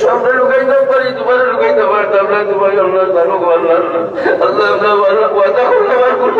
সামনে লুকাইতে পারি তোমার লুকাইতে পারতাম না তোমার আল্লাহ আল্লাহ আল্লাহ আল্লাহ আল্লাহ আল্লাহ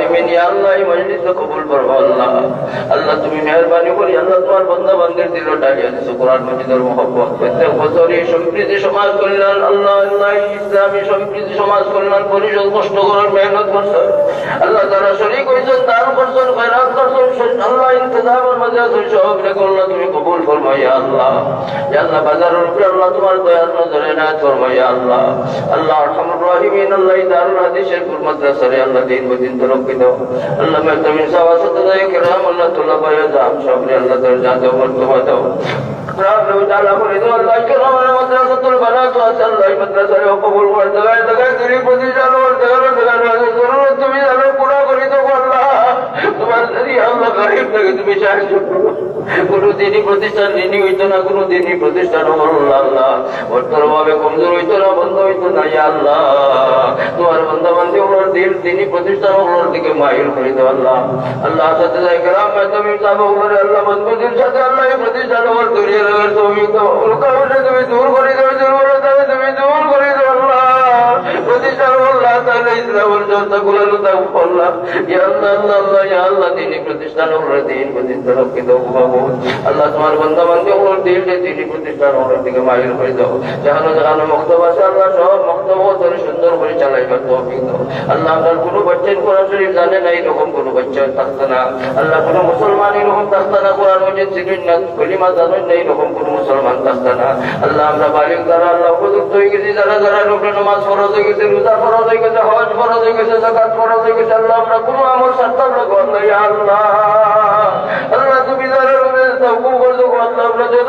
ইয়া আল্লাহ, এই মজলিস কবুল করো, আল্লাহ আল্লাহ তুমি কবুল করব আল্লাহ। আল্লাহ আল্লাহ করব কোনদিনই প্রতিষ্ঠান হইত না কোনদিনই প্রতিষ্ঠান হইত না বন্ধ হইত না আল্লাহ। প্রতিষ্ঠান ওনার দিকে মাইল করে দাও। দিন প্রতিষ্ঠান রক্ষে দাও বাবু আল্লাহ সুন্দর চালাইবার তৌফিক দাও। আল্লাহ আপনার কোনো বাচ্চার কোরআন শরীফ জানে না, এরকম কোনো বাচ্চা থাকতো না। আল্লাহ কোনো মুসলমান এরকম থাকতো না, কোরআন মজিদ চিনুন না কলিমা জানুন না, এরকম কোনো মুসলমান থাকতো না। আল্লাহ, আমরা বালিক দ্বারা আল্লাহ উপযুক্ত হয়ে গেছি, যারা যারা লোকের নামাজ ফরজ হয়ে গেছে, রোজা ফরজ হয়ে গেছে, হজ ফরজ হয়ে গেছে জাকাত ফরজ হয়ে গেছে, আল্লাহ, আমরা কোনো আমল সাত্তার লোক আল্লাহ আল্লাহ। আল্লাহ, তুমি যারা রোজে তাও হুকুম করছ আল্লাহ, আমরা যত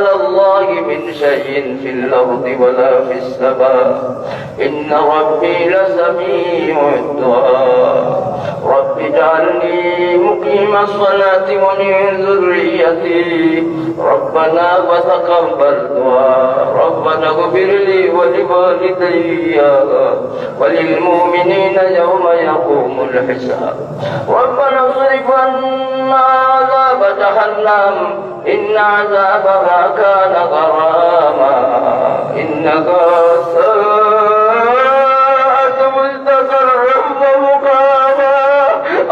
على الله من شيء في الأرض ولا في السماء. إن ربي لسميع الدعاء. رب اجعلني مقيم الصلاة ومن ذريتي. ربنا وتقبل دعاء. ربنا اغفر لي ولوالدي وللمؤمنين يوم يقوم الحساب. ربنا اصرف عنا جهنم إن عذابها كان غراما. إنها ساءت مستقرا ومقاما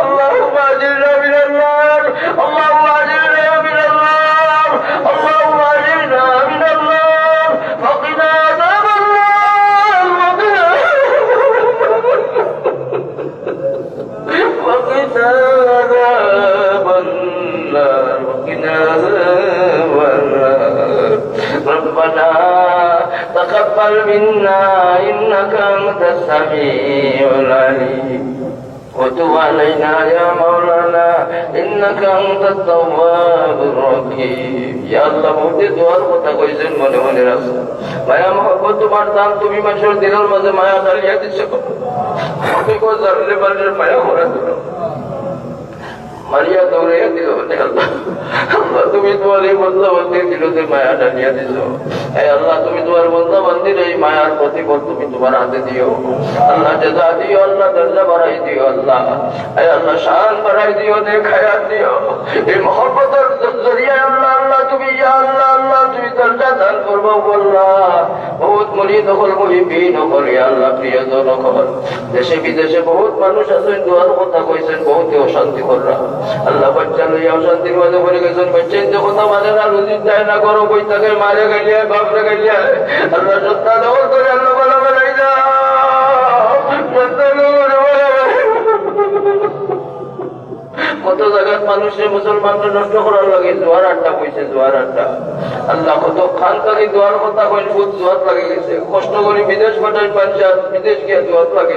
اللهم أجرنا من النار. اللهم أجرنا من النار. اللهم أجرنا من النار. فقنا عذاب النار. وقنا وقنا عذاب النار ربنا تقبل منا انك انت السميع العليم وتب علينا يا مولانا انك انت التواب الرحيم يا الله মুক্তি দোয়ার কথা কইছেন মনে মনে রাখো মায়া মহব্বত তোমার দান তুমি মানুষের দিলের মাঝে মায়া ঢালিয়া দিচ্ছ তুমি কো জানলে পারলে মায়া করা দিল মারিয়া দৌড়াইয়া দিল আল্লাহ তুমি তোমার এই বদলা বদলে দিল মায়া ঢালিয়া দিছ। আল্লাহ, তুমি তোমার বন্ধা বান্দির এই মায়ার প্রতিফল তুমি তোমার হাতে দিও। আল্লাহ জাজা দিও, আল্লাহ, দরজা বাড়াই দিও, আল্লাহ। আল্লাহ, শান বাড়াই দিও নে দিও। এই মহব্বতের জরিয়ায় আল্লাহ আল্লাহ, তুমি আল্লাহ আল্লাহ, তুমি দরজা দান করব আল্লাহ। বহুত মরিদ হল মহিবিন হল আল্লাহ প্রিয়জন হল দেশে বিদেশে বহুত মানুষ আছেন, দোয়ার কথা কইছেন, বহুত অশান্তি কররা আল্লাহ, বাচ্চা লইয়া অশান্তির মাঝে পড়ে গেছেন বাচ্চা কথা মানে না, রুজির যায় না করো বই তাকে মারে গেলিয়া কত জায়গার মানুষের মুসলমানরা নষ্ট করার লাগে, জোয়ার আড্ডা কইছে, জোয়ার আড্ডা। আল্লাহ কত খান কালি জোয়ার কথা কইন, বহুত জোয়ার লাগে গেছে। কষ্ট করে বিদেশ পাঠাই পাঞ্চা বিদেশ গিয়ে জোয়ার লাগে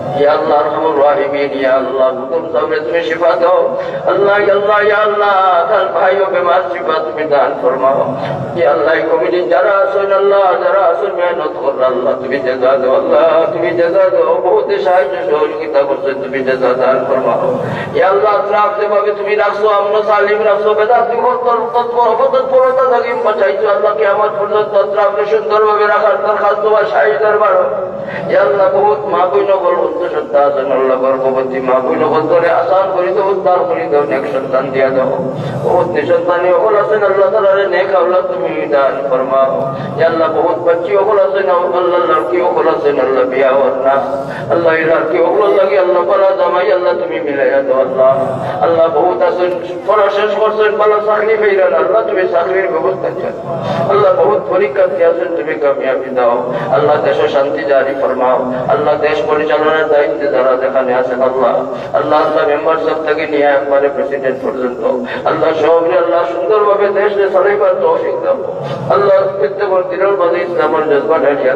যারা আসুন আল্লাহ যারা আসুন মেহনত বহুত মা বই গর্ভবতী মা বই নকল ধরে আসান করি উদ্ধার করি দাও সন্তান দিয়া দাও। বহুত নিসন্তানি অকল আছেন, আল্লাহ তালারে নেক তুমি দান ফরমাও। আল্লাহ, বহুত বাচ্চি অকল আছেন আল্লাহ আল্লাহ দেশে শান্তি জারি ফরমাও। আল্লাহ, দেশ পরিচালনার দায়িত্বে যারা যেখানে আছেন, আল্লাহ। আল্লাহ আল্লাহ মেম্বার সব থেকে নিয়ে একবারে প্রেসিডেন্ট পর্যন্ত। আল্লাহ সবরে আল্লাহ, সুন্দরভাবে দেশে চালাইবার তৌফিক দাও। আল্লাহ প্রত্যেক ইসলামের জজবা ঢালিয়া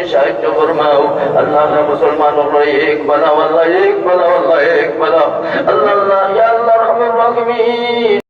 তুমি সাহায্য ফরমাও। আল্লাহ আল্লাহ মুসলমান হলো, এক বানাও আল্লাহ, এক বানাও আল্লাহ, এক বানাও আল্লাহ আল্লাহ